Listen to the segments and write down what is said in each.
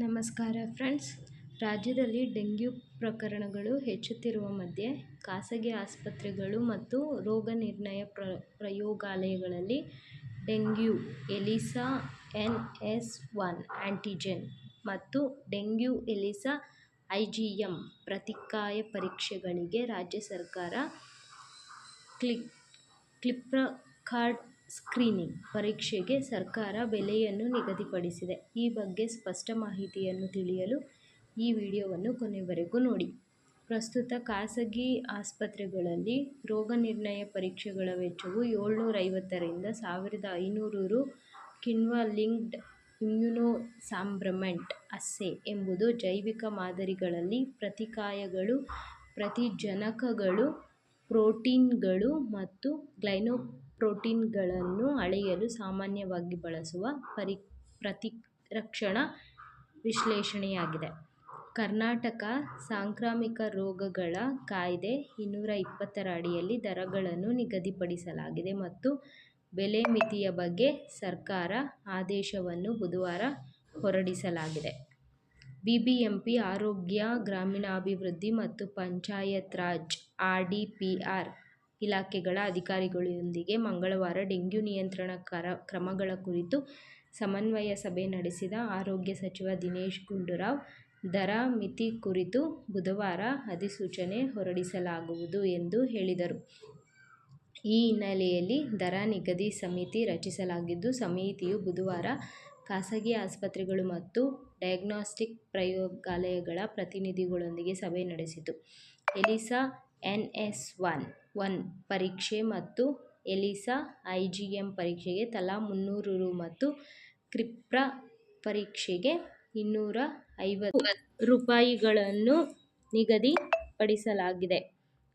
ನಮಸ್ಕಾರ ಫ್ರೆಂಡ್ಸ್. ರಾಜ್ಯದಲ್ಲಿ ಡೆಂಗ್ಯೂ ಪ್ರಕರಣಗಳು ಹೆಚ್ಚುತ್ತಿರುವ ಮಧ್ಯೆ ಖಾಸಗಿ ಆಸ್ಪತ್ರೆಗಳು ಮತ್ತು ರೋಗನಿರ್ಣಯ ಪ್ರ, ಪ್ರಯೋಗಾಲಯಗಳಲ್ಲಿ dengue, ELISA N S one antigen ಮತ್ತು dengue, ELISA I G M ಪ್ರತಿಕಾಯ ಪರೀಕ್ಷೆಗಳಿಗೆ ರಾಜ್ಯ ಸರ್ಕಾರ ಕ್ಲಿಕ್ ಕ್ಲಿಪ್ರಕಾರ್ಡ್ ಸ್ಕ್ರೀನಿಂಗ್ ಪರೀಕ್ಷೆಗೆ ಸರ್ಕಾರ ಬೆಲೆಯನ್ನು ನಿಗದಿಪಡಿಸಿದೆ. ಈ ಬಗ್ಗೆ ಸ್ಪಷ್ಟ ಮಾಹಿತಿಯನ್ನು ತಿಳಿಯಲು ಈ ವಿಡಿಯೋವನ್ನು ಕೊನೆವರೆಗೂ ನೋಡಿ. ಪ್ರಸ್ತುತ ಖಾಸಗಿ ಆಸ್ಪತ್ರೆಗಳಲ್ಲಿ ರೋಗನಿರ್ಣಯ ಪರೀಕ್ಷೆಗಳ ವೆಚ್ಚವು ಏಳ್ನೂರ ಐವತ್ತರಿಂದ ಸಾವಿರದ ಐನೂರು ರು ಕಿಣ್ವ ಲಿಂಕ್ಡ್ ಇಮ್ಯುನೋಸಾಂಬ್ರಮೆಂಟ್ ಅಸ್ಸೆ ಎಂಬುದು ಜೈವಿಕ ಮಾದರಿಗಳಲ್ಲಿ ಪ್ರತಿಕಾಯಗಳು, ಪ್ರತಿಜನಕಗಳು, ಪ್ರೋಟೀನ್ಗಳು ಮತ್ತು ಗ್ಲೈಕೊಪ್ರೊಟೀನ್ಗಳನ್ನು ಅಳೆಯಲು ಸಾಮಾನ್ಯವಾಗಿ ಬಳಸುವ ಪರಿ, ಪ್ರತಿರಕ್ಷಣಾ ವಿಶ್ಲೇಷಣೆಯಾಗಿದೆ. ಕರ್ನಾಟಕ ಸಾಂಕ್ರಾಮಿಕ ರೋಗಗಳ ಕಾಯ್ದೆ ಇನ್ನೂರ ಇಪ್ಪತ್ತರ ಅಡಿಯಲ್ಲಿ ದರಗಳನ್ನು ನಿಗದಿಪಡಿಸಲಾಗಿದೆ ಮತ್ತು ಬೆಲೆ ಮಿತಿಯ ಬಗ್ಗೆ ಸರ್ಕಾರ ಆದೇಶವನ್ನು ಬುಧವಾರ ಹೊರಡಿಸಲಾಗಿದೆ. ಬಿಬಿಎಂಪಿ, ಆರೋಗ್ಯ, ಗ್ರಾಮೀಣಾಭಿವೃದ್ಧಿ ಮತ್ತು Panchayat Raj, R D P R ಇಲಾಖೆಗಳ ಅಧಿಕಾರಿಗಳೊಂದಿಗೆ ಮಂಗಳವಾರ ಡೆಂಗ್ಯೂ ನಿಯಂತ್ರಣ ಕರ, ಕ್ರಮಗಳ ಕುರಿತು ಸಮನ್ವಯ ಸಭೆ ನಡೆಸಿದ ಆರೋಗ್ಯ ಸಚಿವ ದಿನೇಶ್ ಗುಂಡೂರಾವ್, ದರ, ಮಿತಿ ಕುರಿತು ಬುಧವಾರ ಅಧಿಸೂಚನೆ ಹೊರಡಿಸಲಾಗುವುದು ಎಂದು ಹೇಳಿದರು. ಈ ಹಿನ್ನೆಲೆಯಲ್ಲಿ ದರ ನಿಗದಿ ಸಮಿತಿ ರಚಿಸಲಾಗಿದ್ದು, ಸಮಿತಿಯು ಬುಧವಾರ ಖಾಸಗಿ ಆಸ್ಪತ್ರೆಗಳು ಮತ್ತು ಡಯಾಗ್ನೋಸ್ಟಿಕ್ ಪ್ರಯೋಗಾಲಯಗಳ ಪ್ರತಿನಿಧಿಗಳೊಂದಿಗೆ ಸಭೆ ನಡೆಸಿತು. ELISA N S one one ಪರೀಕ್ಷೆ ಮತ್ತು ಎಲಿಸಾ ಐ ಜಿ ಎಂ ಪರೀಕ್ಷೆಗೆ ತಲಾ ಮುನ್ನೂರು ರು ಮತ್ತು ಕ್ರಿಪ್ರ ಪರೀಕ್ಷೆಗೆ ಇನ್ನೂರ ಐವತ್ತು ರೂಪಾಯಿಗಳನ್ನು ನಿಗದಿಪಡಿಸಲಾಗಿದೆ.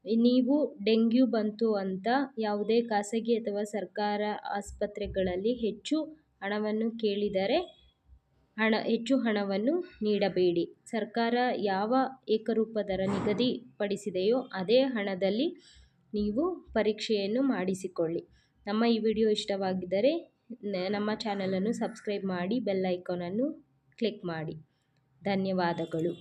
ನೀವು ಡೆಂಗ್ಯೂ ಬಂತು ಅಂತ ಯಾವುದೇ ಖಾಸಗಿ ಅಥವಾ ಸರ್ಕಾರ ಆಸ್ಪತ್ರೆಗಳಲ್ಲಿ ಹೆಚ್ಚು ಹಣವನ್ನು ಕೇಳಿದರೆ ಹಣ, ಹೆಚ್ಚು ಹಣವನ್ನು ನೀಡಬೇಡಿ. ಸರ್ಕಾರ ಯಾವ ಏಕರೂಪ ದರ ನಿಗದಿಪಡಿಸಿದೆಯೋ ಅದೇ ಹಣದಲ್ಲಿ ನೀವು ಪರೀಕ್ಷೆಯನ್ನು ಮಾಡಿಸಿಕೊಳ್ಳಿ. ನಮ್ಮ ಈ ವಿಡಿಯೋ ಇಷ್ಟವಾಗಿದ್ದರೆ ನಮ್ಮ ಚಾನಲನ್ನು ಸಬ್ಸ್ಕ್ರೈಬ್ ಮಾಡಿ, ಬೆಲ್ ಐಕಾನನ್ನು ಕ್ಲಿಕ್ ಮಾಡಿ. ಧನ್ಯವಾದಗಳು.